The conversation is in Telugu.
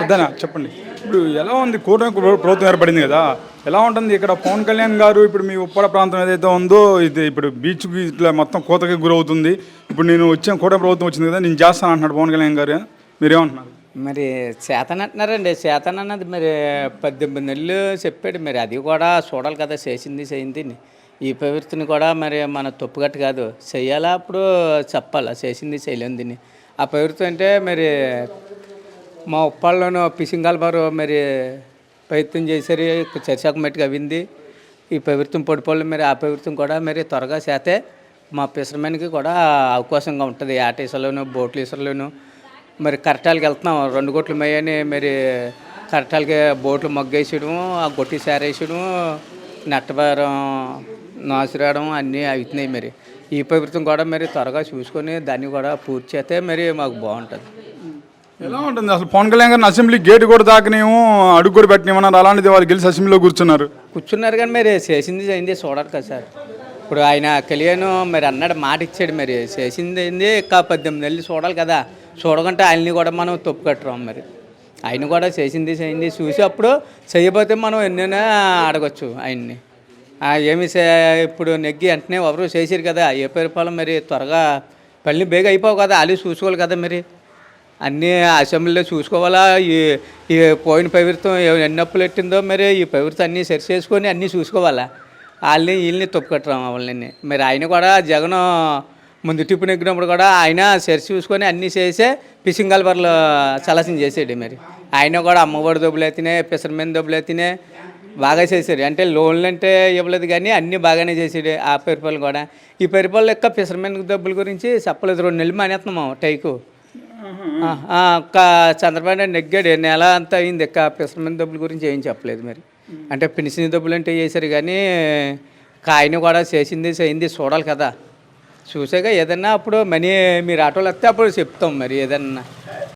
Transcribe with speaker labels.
Speaker 1: పెద్దనా? చెప్పండి. ఇప్పుడు ఎలా ఉంది? కూటమి ప్రభుత్వం ఏర్పడింది కదా. ఎలా ఉంటుంది ఇక్కడ? పవన్ కళ్యాణ్ గారు ఇప్పుడు మీ ఉప్పాడ ప్రాంతం ఏదైతే ఉందో ఇది ఇప్పుడు బీచ్ ఇట్లా మొత్తం కోతకి గురవుతుంది. ఇప్పుడు నేను వచ్చాను కూటమి ప్రభుత్వం వచ్చింది కదా నేను చేస్తాను అంటున్నాడు పవన్ కళ్యాణ్ గారు. మీరేమంటున్నారు?
Speaker 2: మరి చేతన్ అంటున్నారండి. చేతన్ అన్నది మరి పద్దెనిమిది నెలలు చెప్పాడు. మరి అది కూడా చూడాలి కదా చేసింది చేయింది. ఈ ప్రవృత్తిని కూడా మరి మన తప్పుగట్టు కాదు. చేయాలా? అప్పుడు చెప్పాలా. చేసింది చేయలేంది ఆ ప్రవృత్తి అంటే మరి మా ఉప్పాళ్ళలోనూ ఫిషింగ్ బారు మరి ప్రయత్నం చేశారు. చర్చకు కమిటీకి అవింది ఈ ప్రభుత్వం పొడిపోళ్ళు మరి ఆ ప్రభుత్వం కూడా మరి త్వరగా చేస్తే మా పిసర్మెన్కి కూడా అవకాశంగా ఉంటుంది. ఆటేసలోను బోట్లు మరి కరటాలకి వెళ్తున్నాం. రెండు గొట్లు మేయని మరి కరటాలకి బోట్లు మగ్గేసడం ఆ గొట్టి సారేసడం నెట్టబారం నాసురావడం అన్నీ అవుతున్నాయి మరి. ఈ ప్రభుత్వం కూడా మరి త్వరగా చూసుకొని దాన్ని కూడా పూర్తి చేస్తే మరి మాకు బాగుంటుంది.
Speaker 1: ఎలా ఉంటుంది? అసలు పవన్ కళ్యాణ్ గారిని అసెంబ్లీ గేట్ కూడా తాకనేమో అడుగు కూడా పెట్టినేమన్నారు అలాంటిది వాళ్ళు గెలిచి అసెంబ్లీలో కూర్చున్నారు.
Speaker 2: కూర్చున్నారు కానీ మరి చేసింది అయింది చూడరు కదా సార్. ఇప్పుడు ఆయన కళ్యాణ్ మరి అన్నాడు మాట ఇచ్చాడు మరి. చేసింది అయింది ఇంకా పద్దెనిమిది నెలలు చూడాలి కదా. చూడకుంటే ఆయన్ని కూడా మనం తప్పు కట్టరాం మరి. ఆయన కూడా చేసింది చేయింది చూసి అప్పుడు చేయబోతే మనం ఎన్నైనా అడగచ్చు ఆయన్ని. ఏమి ఇప్పుడు నెగ్గి వెంటనే ఎవరు చేసారు కదా ఏ పరిపాలన మరి త్వరగా పళ్ళు బేగ అయిపోవు కదా వాళ్ళు చూసుకోవాలి కదా మరి. అన్నీ అసెంబ్లీలో చూసుకోవాలా? ఈ ఈ పోయిన ప్రభుత్వం ఎన్ని అప్పులు పెట్టిందో మరి ఈ ప్రభుత్వం అన్నీ సరి చేసుకొని అన్నీ చూసుకోవాలా? వాళ్ళని వీళ్ళని తొప్పుకట్టడం వాళ్ళని మరి ఆయన కూడా జగన్ ముందు టిప్పు నెగ్గినప్పుడు కూడా ఆయన సరి చూసుకొని అన్నీ చేసే ఫిషింగ్ కల్వర్లు చేసేడు చేసాడు మరి. ఆయన కూడా అమ్మఒడి డబ్బులు అయితేనే పిసరమైన దెబ్బలు అయితేనే బాగా చేశాడు అంటే లోన్లు అంటే ఇవ్వలేదు కానీ అన్నీ బాగానే చేసాడు ఆ పరిపాలన కూడా. ఈ పరిపాలన యొక్క ఫిషర్మెన్ డబ్బుల గురించి చెప్పలేదు. రెండు నెలలు మానేస్తున్నాము టైకు. చంద్రబాబు నాయుడు నెగ్గాడు. నెల అంతా అయింది. ఇక ఫిషర్మెన్ డబ్బుల గురించి ఏం చెప్పలేదు మరి. అంటే పెన్షన్ డబ్బులు అంటే చేశారు కానీ కాయని కూడా చేసింది చేయింది చూడాలి కదా. చూసాక ఏదన్నా అప్పుడు మనీ మీరు ఆటోలు వస్తే అప్పుడు చెప్తాం మరి ఏదన్నా.